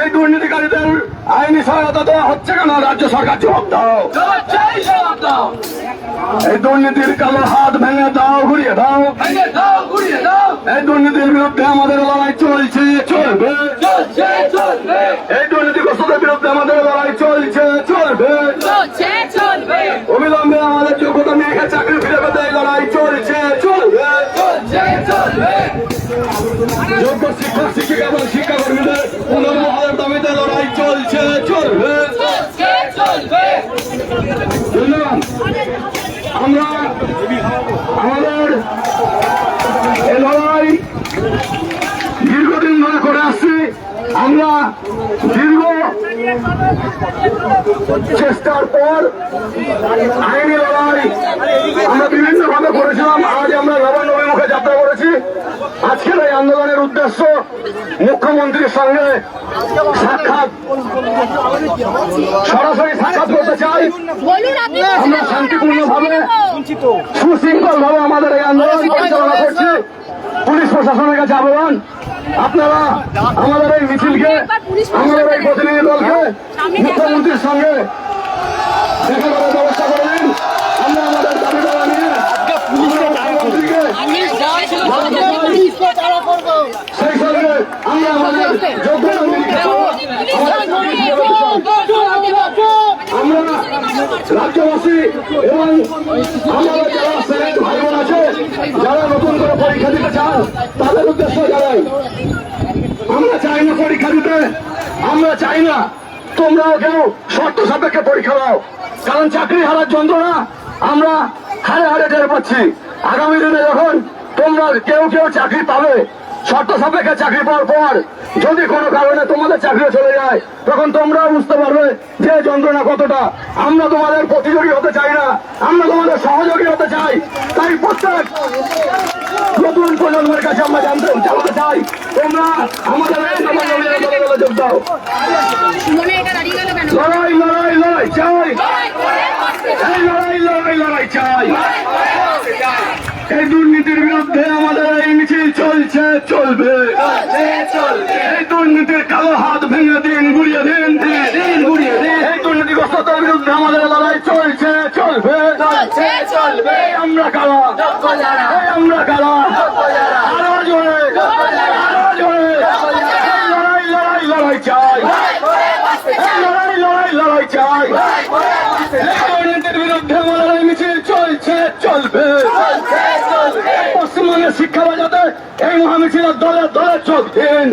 এই দুর্নীতিকারীদের আইনি সহায়তা দেওয়া হচ্ছে কেন? রাজ্য সরকার জবাব দাও। এই দুর্নীতির কালো হাত ভেঙে দাও, ঘুরিয়ে দাও। এই দুর্নীতির বিরুদ্ধে আমাদের লড়াই চলছে, চলবে। যোগ্য শিক্ষক, শিক্ষিকা এবং শিক্ষাকর্মীদের পুনর্বহালের দাবিতে লড়াই চলছে, চলবে। আমরা আমাদের এই লড়াই দীর্ঘদিন ধরে করে আসছি। আমরা দীর্ঘ চেষ্টার পর আইনি লড়াই আমরা বিভিন্ন ভাবে করেছিলাম। আজ আমরা নবান্ন মুখে যাত্রা করেছি। আজকের এই আন্দোলনের উদ্দেশ্য মুখ্যমন্ত্রীর সঙ্গে সাক্ষাৎ। সরাসরি সাক্ষাৎ করতে চাই। আমরা শান্তিপূর্ণ ভাবে সুশৃঙ্খল ভাবে আমাদের এই আন্দোলন পরিচালনা করছি। পুলিশ প্রশাসনের কাছে আবেদন আপনারা আমাদের এই মিছিলকে, আমাদের এই প্রতিনিধি দলকে মুখ্যমন্ত্রীর সঙ্গে করার ব্যবস্থা করে দিন আমরা আমাদের দাবি দাওয়া নিয়ে মুখ্যমন্ত্রীকে সেই সঙ্গে আমরা আমাদের আমরা রাজ্যবাসী এবং আমাদের যারা সেনেট ভাই বোন আছে যারা নতুন করে পরীক্ষা দিতে চান তাদের উদ্দেশ্য জানাই। আমরা চাই না পরীক্ষা দিতে আমরা চাই না তোমরাও কেউ শর্ত সাপেক্ষে পরীক্ষা দাও। কারণ চাকরি হারার যন্ত্রণা আমরা হারে হারে টের পাচ্ছি। আগামী দিনে যখন তোমরা কেউ কেউ চাকরি পাবে। শর্ত সাপেক্ষে চাকরি পাওয়ার পর যদি কোনো কারণে তোমাদের চাকরি চলে যায় তখন তোমরাও বুঝতে পারবে যে যন্ত্রণা কতটা। আমরা তোমাদের প্রতিযোগী হতে চাই না আমরা তোমাদের সহযোগী হতে চাই। তাই প্রত্যেক নতুন প্রজন্মের কাছে আমরা জানতে জানাতে চাই তোমরা আমাদের যোগ দাও। লড়াই লড়াই লড়াই চাই এই লড়াই লড়াই লড়াই চাই এই দুর্নীতির বিরুদ্ধে আমাদের এই মিছিল চলছে চলবে। এই দুর্নীতির কালো হাত ভেঙে দিন গুড়িয়ে দিন দিন। গুড়িয়ে দিন। এই দুর্নীতিগ্রস্ততার বিরুদ্ধে আমাদের লড়াই চলছে চলবে। চলছে চলবে। আমরা আমরা কারা? আরও জোরে আরও জোরে। লড়াই লড়াই লড়াই চাই। লড়াই লড়াই লড়াই চাই। এই দুর্নীতির বিরুদ্ধে আমাদের মিছিল চলছে চলবে। পশ্চিমবঙ্গের শিক্ষা বাজাতে এই মহামিছিল দলে দলে চোখ দিন